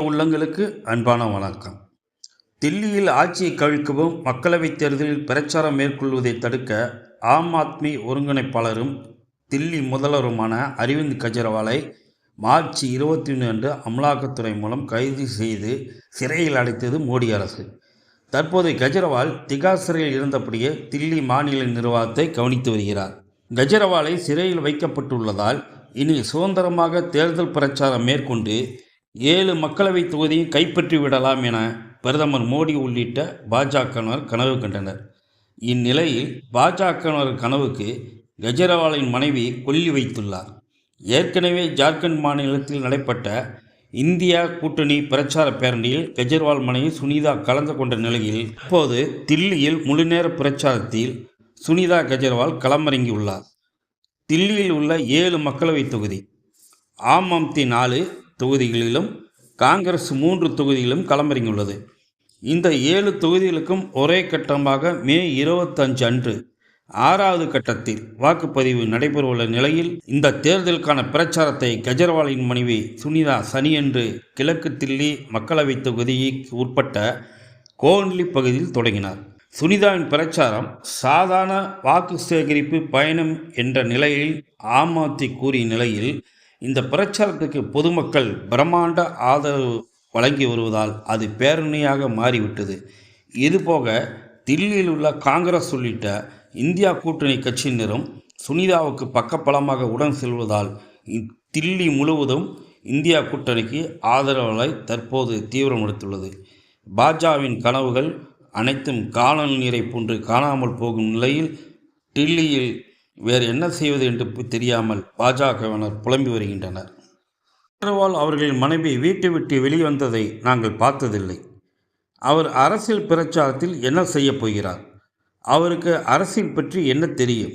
உள்ளங்களுக்கு அன்பான வணக்கம். தில்லியில் ஆட்சியை கவிழ்க்கவும் மக்களவைத் தேர்தலில் பிரச்சாரம் மேற்கொள்வதை தடுக்க ஆம் ஆத்மி ஒருங்கிணைப்பாளரும் தில்லி முதல்வருமான அரவிந்த் கெஜ்ரிவாலை மார்ச் இருபத்தி ஒன்று அன்று அமலாக்கத்துறை மூலம் கைது செய்து சிறையில் அடைத்தது மோடி அரசு. தற்போது கெஜ்ரிவால் திகார் சிறையில் இருந்தபடியே தில்லி மாநில நிர்வாகத்தை கவனித்து வருகிறார். கெஜ்ரிவாலை சிறையில் வைக்கப்பட்டுள்ளதால் இனி சுதந்திரமாக தேர்தல் பிரச்சாரம் மேற்கொண்டு ஏழு மக்களவைத் தொகுதியை கைப்பற்றி விடலாம் என பிரதமர் மோடி உள்ளிட்ட பாஜகவினர் கனவு கண்டனர். இந்நிலையில் பாஜகவினர் கனவுக்கு கெஜ்ரிவாலின் மனைவி கொல்லி வைத்துள்ளார். ஏற்கனவே ஜார்க்கண்ட் மாநிலத்தில் நடைபெற்ற இந்தியா கூட்டணி பிரச்சார பேரணியில் கெஜ்ரிவால் மனைவி சுனிதா கலந்து கொண்ட நிலையில் இப்போது தில்லியில் முழுநேர பிரச்சாரத்தில் சுனிதா கெஜ்ரிவால் களமிறங்கியுள்ளார். தில்லியில் உள்ள ஏழு மக்களவைத் தொகுதி ஆம் ஆம்தி நாலு தொகுதிகளிலும் காங்கிரஸ் மூன்று தொகுதிகளிலும் களமிறங்கியுள்ளது. இந்த ஏழு தொகுதிகளுக்கும் ஒரே கட்டமாக மே இருபத்தஞ்சு அன்று ஆறாவது கட்டத்தில் வாக்குப்பதிவு நடைபெறவுள்ள நிலையில் இந்த தேர்தலுக்கான பிரச்சாரத்தை கெஜ்ரிவாலின் மனைவி சுனிதா சனியன்று கிழக்கு தில்லி மக்களவைத் தொகுதிக்கு உட்பட்ட கோன்லி பகுதியில் தொடங்கினார். சுனிதாவின் பிரச்சாரம் சாதாரண வாக்கு சேகரிப்பு பயணம் என்ற நிலையில் ஆம் ஆத்மி கூறிய நிலையில் இந்த பிரச்சாரத்துக்கு பொதுமக்கள் பிரம்மாண்ட ஆதரவு வழங்கி வருவதால் அது பேரணியாக மாறிவிட்டது. இதுபோக தில்லியில் உள்ள காங்கிரஸ் உள்ளிட்ட இந்தியா கூட்டணி கட்சியினரும் சுனிதாவுக்கு பக்கபலமாக உடன் செல்வதால் தில்லி முழுவதும் இந்தியா கூட்டணிக்கு ஆதரவுகளை தற்போது தீவிரமடைத்துள்ளது பாஜாவின் கனவுகள் அனைத்தும் காலநீரை நீரை போன்று காணாமல் போகும் நிலையில் டில்லியில் வேறு என்ன செய்வது என்று தெரியாமல் பாஜகவினர் புலம்பி வருகின்றனர். அகர்வால் அவர்களின் மனைவி வீட்டை விட்டு வெளிவந்ததை நாங்கள் பார்த்ததில்லை. அவர் அரசியல் பிரச்சாரத்தில் என்ன செய்யப் போகிறார்? அவருக்கு அரசியல் பற்றி என்ன தெரியும்?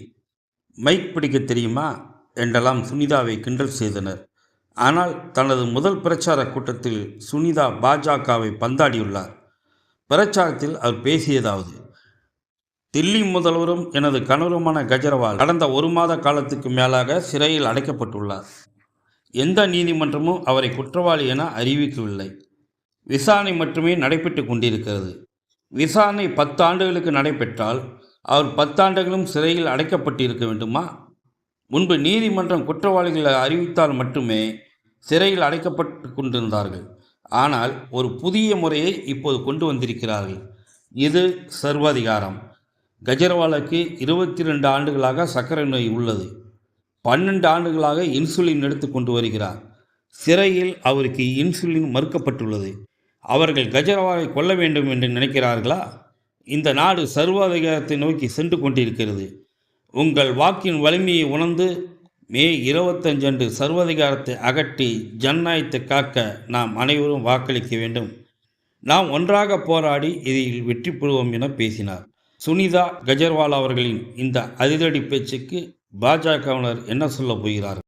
மைக் பிடிக்க தெரியுமா? என்றெல்லாம் சுனிதாவை கிண்டல் செய்தனர். ஆனால் தனது முதல் பிரச்சார கூட்டத்தில் சுனிதா பாஜகவை பந்தாடியுள்ளார். பிரச்சாரத்தில் அவர் பேசியதாவது தில்லி முதல்வரும் எனது கணவருமான கஜரவால் கடந்த ஒரு மாத காலத்துக்கு மேலாக சிறையில் அடைக்கப்பட்டுள்ளார். எந்த நீதிமன்றமும் அவரை குற்றவாளி என அறிவிக்கவில்லை. விசாரணை மட்டுமே நடைபெற்று கொண்டிருக்கிறது. விசாரணை பத்து ஆண்டுகளுக்கு நடைபெற்றால் அவர் பத்தாண்டுகளும் சிறையில் அடைக்கப்பட்டிருக்க வேண்டுமா? முன்பு நீதிமன்றம் குற்றவாளிகளை அறிவித்தால் மட்டுமே சிறையில் அடைக்கப்பட்டு கொண்டிருந்தார்கள். ஆனால் ஒரு புதிய முறையை இப்போது கொண்டு வந்திருக்கிறார்கள். இது சர்வாதிகாரம். கஜர்வாலுக்கு இருபத்தி ரெண்டு ஆண்டுகளாக சர்க்கரை நோய் உள்ளது. பன்னெண்டு ஆண்டுகளாக இன்சுலின் எடுத்து கொண்டு வருகிறார். சிறையில் அவருக்கு இன்சுலின் மறுக்கப்பட்டுள்ளது. அவர்கள் கஜர்வாலை கொல்ல வேண்டும் என்று நினைக்கிறார்களா? இந்த நாடு சர்வாதிகாரத்தை நோக்கி சென்று கொண்டிருக்கிறது. உங்கள் வாக்கின் வலிமையை உணர்ந்து மே இருபத்தஞ்சு அன்று சர்வாதிகாரத்தை அகற்றி ஜனநாயகத்தை காக்க நாம் அனைவரும் வாக்களிக்க வேண்டும். நாம் ஒன்றாக போராடி இதில் வெற்றி பெறுவோம் என பேசினார். சுனிதா கஜர்வால் அவர்களின் இந்த அதிரடி பேச்சுக்கு பாஜகவினர் என்ன சொல்ல போகிறார்கள்?